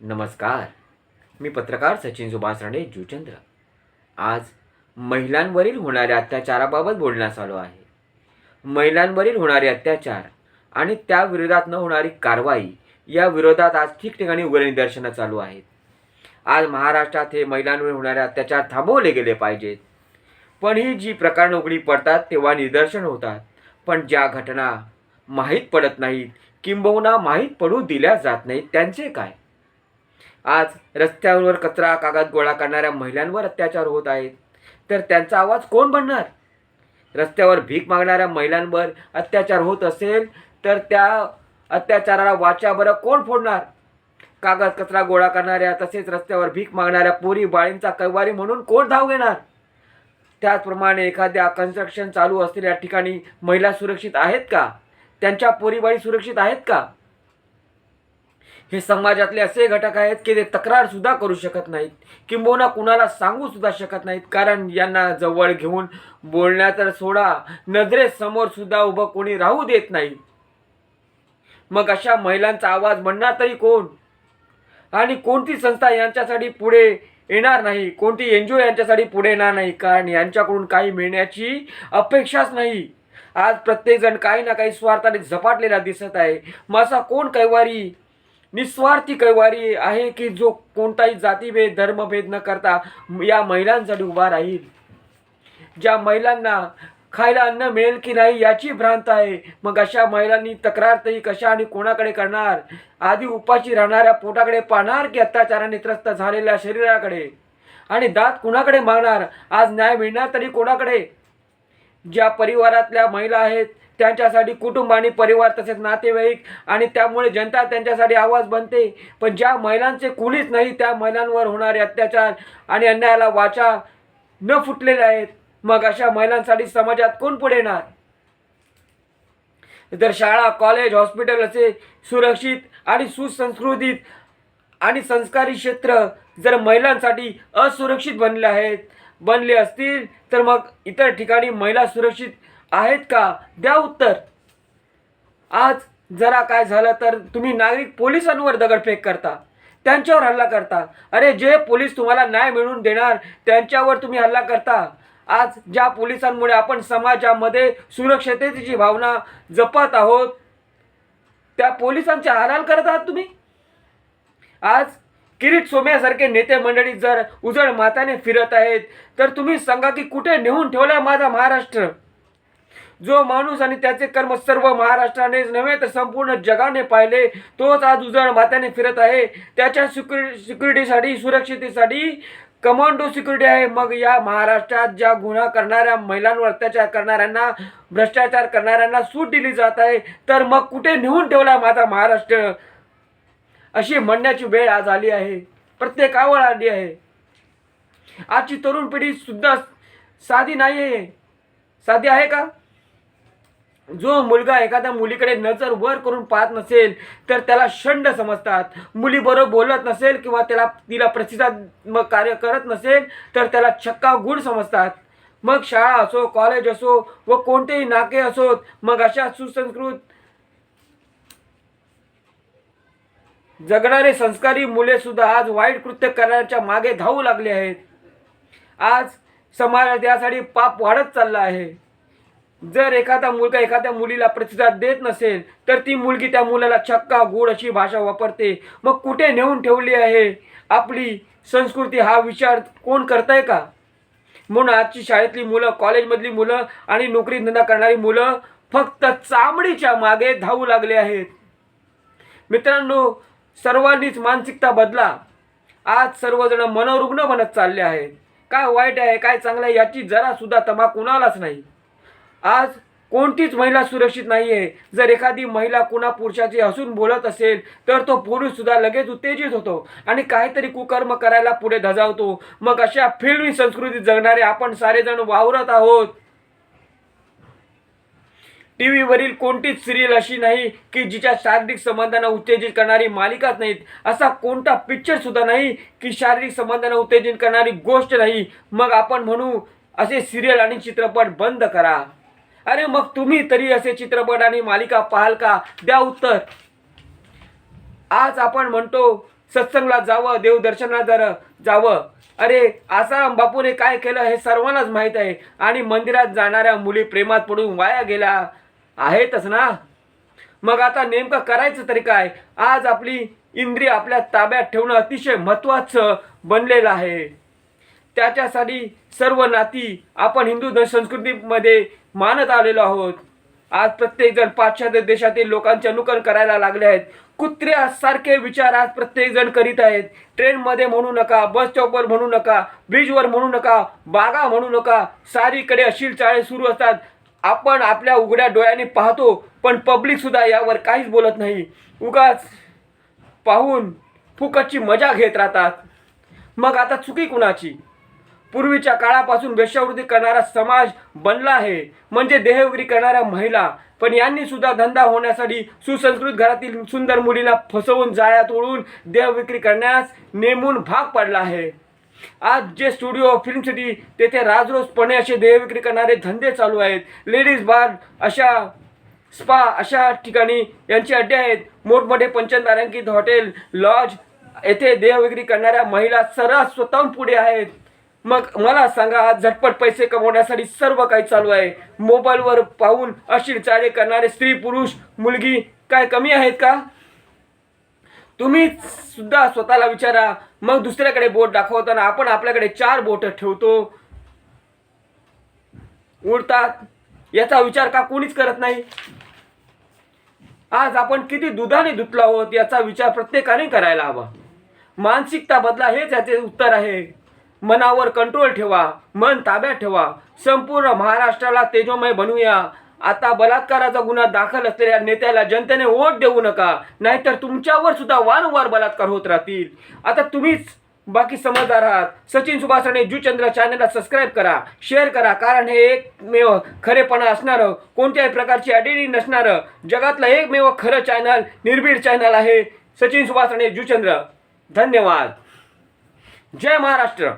नमस्कार. मी पत्रकार सचिन सुभाष राणे जुचंद्र. आज महिलांवरील होणाऱ्या अत्याचाराबाबत बोलण्यास आलो आहे. महिलांवरील होणारे अत्याचार आणि त्या विरोधात न होणारी कारवाई या विरोधात आज ठिकठिकाणी उग्र निदर्शनं चालू आहेत. आज महाराष्ट्रात हे महिलांवर होणारे अत्याचार थांबवले गेले पाहिजेत. पण ही जी प्रकरणं उघडी पडतात तेव्हा निदर्शन होतात. पण ज्या घटना माहीत पडत नाहीत किंबहुना माहीत पडू दिल्या जात नाहीत त्यांचे काय? आज रस्त्यावर कचरा कागद गोळा करणाऱ्या महिलांवर अत्याचार होत आहेत. तर त्यांचा आवाज कोण बनणार? रस्त्यावर भीक मागणाऱ्या महिलांवर अत्याचार होत असेल तर त्या अत्याचाराला वाचा बरं कोण फोडणार? कागद कचरा गोळा करणाऱ्या तसेच रस्त्यावर भीक मागणाऱ्या पोरी बाळींचा कैवारी म्हणून कोण धाव घेणार? त्याचप्रमाणे एखाद्या कन्स्ट्रक्शन चालू असलेल्या ठिकाणी महिला सुरक्षित आहेत का? त्यांच्या पोरीबाळी सुरक्षित आहेत का? हे समाजातले असे घटक आहेत की ते तक्रारसुद्धा करू शकत नाहीत. किंबहुना कुणाला सांगूसुद्धा शकत नाहीत. कारण यांना जवळ घेऊन बोलण्या तर सोडा नजरेसमोरसुद्धा उभं कोणी राहू देत नाही. मग अशा महिलांचा आवाज म्हणणार तरी कोण? आणि कोणती संस्था यांच्यासाठी पुढे येणार नाही? कोणती एन जी ओ यांच्यासाठी पुढे येणार नाही? कारण यांच्याकडून काही मिळण्याची अपेक्षाच नाही. आज प्रत्येकजण काही ना काही स्वार्थाने झपाटलेला दिसत आहे. मग असा कोण कैवारी निस्वार्थी कैवारी आहे की जो कोणताही जातीभेद धर्मभेद न करता या महिलांसाठी उभा राहील. ज्या महिलांना खायला अन्न मिळेल की नाही याची भ्रांत आहे. मग अशा महिलांनी तक्रार तरी कशा आणि कोणाकडे करणार? आधी उपाशी राहणाऱ्या पोटाकडे पाहणार की अत्याचाराने त्रस्त झालेल्या शरीराकडे? आणि दात कुणाकडे मागणार? आज न्याय मिळणार तरी कोणाकडे? ज्या परिवारातल्या महिला आहेत त्यांच्यासाठी कुटुंब आणि परिवार तसेच नातेवाईक आणि त्यामुळे जनता त्यांच्यासाठी आवाज बनते. पण ज्या महिलांचे कुणीच नाही त्या महिलांवर होणारे अत्याचार आणि अन्यायाला वाचा न फुटलेले आहेत. मग अशा महिलांसाठी समाजात कोण पुढे येणार? जर शाळा कॉलेज हॉस्पिटल असे सुरक्षित आणि सुसंस्कृतीत आणि संस्कारी क्षेत्र जर महिलांसाठी असुरक्षित बनले आहेत बनले असतील तर मग इतर ठिकाणी महिला सुरक्षित आहेत का? द्या उत्तर. आज जरा काय झालं तर तुम्ही नागरिक पोलिसांवर दगडफेक करता. त्यांच्यावर हल्ला करता. अरे जे पोलीस तुम्हाला न्याय मिळवून देणार त्यांच्यावर तुम्ही हल्ला करता. आज ज्या पोलिसांमुळे आपण समाजामध्ये सुरक्षतेची भावना जपत आहोत त्या पोलिसांचे हाराल करत आहात तुम्ही? आज किरीट सोम्यासारखे नेते मंडळी जर उजळ माताने फिरत आहेत तर तुम्ही सांगा की कुठे नेऊन ठेवलाय माझा महाराष्ट्र? जो माणूस आणि त्याचे कर्म सर्व महाराष्ट्रानेच नव्हे तर संपूर्ण जगाने पाहिले तोच आज उजळ मात्याने फिरत आहे. त्याच्या सिक्युरि सिक्युरिटीसाठी सुरक्षितेसाठी कमांडो सिक्युरिटी आहे. मग या महाराष्ट्रात ज्या गुन्हा करणाऱ्या महिलांवर अत्याचार करणाऱ्यांना भ्रष्टाचार करणाऱ्यांना सूट दिली जात आहे तर मग कुठे नेऊन ठेवला माझा महाराष्ट्र? अशी म्हणण्याची वेळ आज आली आहे. प्रत्येकावर आली आहे. आजची तरुण पिढी सुद्धा साधी नाही आहे साधी आहे का? जो मुलगा एखाद्या मुलीकडे नजर वर करून पाहत नसेल तर त्याला शंड समजतात. मुलीबरोबर बोलत नसेल किंवा त्याला तिला प्रतिसाद मग कार्य करत नसेल तर त्याला छक्का गुण समजतात. मग शाळा असो कॉलेज असो व कोणतेही नाके असोत मग अशा सुसंस्कृत जगणारे संस्कारी मुले सुद्धा आज वाईट कृत्य करण्याच्या मागे धावू लागले आहेत. आज समाजात यासाठी पाप वाढत चालला आहे. जर एखादा मुलगा एखाद्या मुलीला प्रतिसाद देत नसेल तर ती मुलगी त्या मुलाला छक्का गोड अशी भाषा वापरते. मग कुठे नेऊन ठेवली आहे? आपली संस्कृती हा विचार कोण करताय का? म्हणून आजची शाळेतली मुलं कॉलेजमधली मुलं आणि नोकरी धंदा करणारी मुलं फक्त चामडीच्या मागे धावू लागले आहेत. मित्रांनो सर्वांनीच मानसिकता बदला. आज सर्वजण मनोरुग्ण बनत चालले आहेत. काय वाईट आहे काय चांगलं आहे याची जरासुद्धा तमा कुणालाच नाही. आज कोणतीच महिला सुरक्षित नाही आहे जर एखादी महिला कुणा पुरुषाची हसून बोलत असेल तर तो पुरुष सुद्धा लगेच उत्तेजित होतो आणि काहीतरी कुकर्म करायला पुढे धजावतो. मग अशा फिल्मी संस्कृतीत जगणारे आपण सारेजण वावरत आहोत. टी व्हीवरील कोणतीच सिरियल अशी नाही की जिच्या शारीरिक संबंधांना उत्तेजित करणारी मालिकाच नाहीत. असा कोणता पिक्चर सुद्धा नाही की शारीरिक संबंधांना उत्तेजित करणारी गोष्ट नाही. मग आपण म्हणू असे सिरियल आणि चित्रपट बंद करा. अरे मग तुम्ही तरी असे चित्रपट आणि मालिका पाहाल का? द्या उत्तर. आज आपण म्हणतो सत्संगला जावं देवदर्शनाला जर जावं. अरे आसाराम बापूने काय केलं हे सर्वांनाच माहीत आहे. आणि मंदिरात जाणाऱ्या मुली प्रेमात पडून वाया गेल्या आहेतच ना? मग आता नेमकं करायचं तरी काय? आज आपली इंद्रिय आपल्या ताब्यात ठेवणं अतिशय महत्त्वाचं बनलेलं आहे. त्याच्यासाठी सर्व नाती आपण हिंदू संस्कृतीमध्ये मानत आलेलो आहोत. आज प्रत्येकजण पाश्चात्य देशातील लोकांचे अनुकरण करायला लागले आहेत. कुत्र्यासारखे विचार आज प्रत्येकजण करीत आहेत. ट्रेनमध्ये म्हणू नका बस स्टॉपवर म्हणू नका ब्रिजवर म्हणू नका बागा म्हणू नका. सारीकडे अशील चाळे सुरू असतात. आपण आपल्या उघड्या डोळ्याने पाहतो पण पब्लिकसुद्धा यावर काहीच बोलत नाही. उगाच पाहून फुकटची मजा घेत राहतात. मग आता चुकी कुणाची? पूर्वीच्या काळापासून वेश्यावृत्ती करणारा समाज बनला आहे. म्हणजे देहविक्री करणाऱ्या महिला. पण यांनी सुद्धा धंदा होण्यासाठी सुसंस्कृत घरातील सुंदर मुलीला फसवून जाळ्यात ओढून देहविक्री करण्यास नेमून भाग पडला आहे. आज जे स्टुडिओ फिल्म सिटी तेथे राजरोजपणे असे देहविक्री करणारे धंदे चालू आहेत. लेडीज बार अशा स्पा अशा ठिकाणी यांचे अड्डे आहेत. मोठमोठे पंचतारांकित हॉटेल लॉज येथे देहविक्री करणाऱ्या महिला सर्रास स्वतःहून पुढे आहेत. मग मला सांगा आज झटपट पैसे कमवण्यासाठी सर्व काही चालू आहे. मोबाईलवर पाहून अशील चाळे करणारे स्त्री पुरुष मुलगी काय कमी आहेत का? तुम्ही सुद्धा स्वतःला विचारा. मग दुसऱ्याकडे बोट दाखवताना आपण आपल्याकडे चार बोट ठेवतो. उडतात. याचा विचार का कोणीच करत नाही? आज आपण किती दुधाने धुतलो आहोत याचा विचार प्रत्येकाने करायला हवा. मानसिकता बदला हेच याचे उत्तर आहे. मनावर कंट्रोल ठेवा मन ताब्यात ठेवा. संपूर्ण महाराष्ट्राला तेजोमय बनवूया. आता बलात्काराचा गुन्हा दाखल असलेल्या नेत्याला जनतेने वोट देऊ नका नाहीतर तुमच्यावर सुद्धा वारंवार बलात्कार होत राहतील. आता तुम्हीच बाकी समजदार आहात सचिन सुभाष जुचंद्र चॅनलला सबस्क्राईब करा शेअर करा कारण हे एकमेव खरेपणा असणारं कोणत्याही प्रकारची ॲडिटी नसणारं जगातलं एकमेव खरं चॅनल निर्भीड चॅनल आहे सचिन सुभाष जुचंद्र. धन्यवाद. जय महाराष्ट्र.